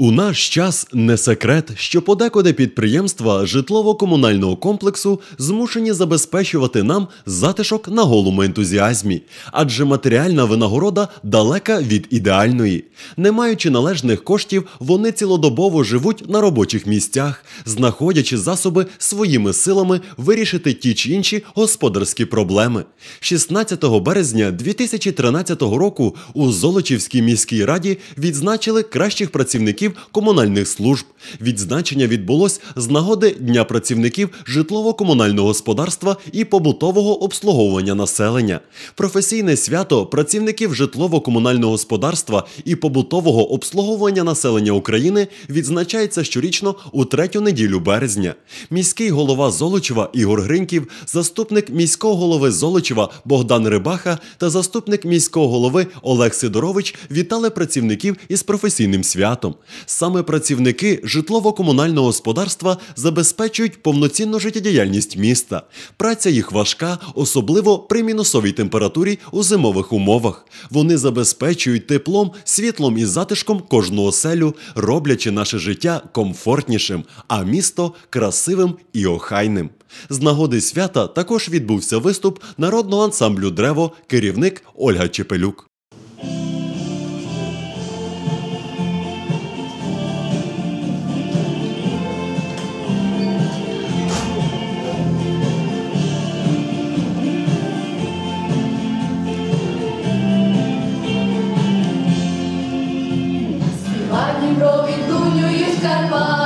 У наш час не секрет, що подекуди підприємства житлово-комунального комплексу змушені забезпечувати нам затишок на голому ентузіазмі, адже матеріальна винагорода далека від ідеальної. Не маючи належних коштів, вони цілодобово живуть на робочих місцях, знаходячи засоби своїми силами вирішити ті чи інші господарські проблеми. 16 березня 2013 року у Золочівській міській раді відзначили кращих працівників комунальних служб. Відзначення відбулось з нагоди Дня працівників житлово-комунального господарства і побутового обслуговування населення. Професійне свято працівників житлово-комунального господарства і побутового обслуговування населення України відзначається щорічно у третю неділю березня. Міський голова Золочева Ігор Гриньків, заступник міського голови Золочева Богдан Рибаха та заступник міського голови Олег Сидорович вітали працівників із професійним святом. Саме працівники житлово-комунального господарства забезпечують повноцінну життєдіяльність міста. Праця їх важка, особливо при мінусовій температурі у зимових умовах. Вони забезпечують теплом, світлом і затишком кожну оселю, роблячи наше життя комфортнішим, а місто красивим і охайним. З нагоди свята також відбувся виступ народного ансамблю Древо, керівник Ольга Чепелюк. Співай Дніпро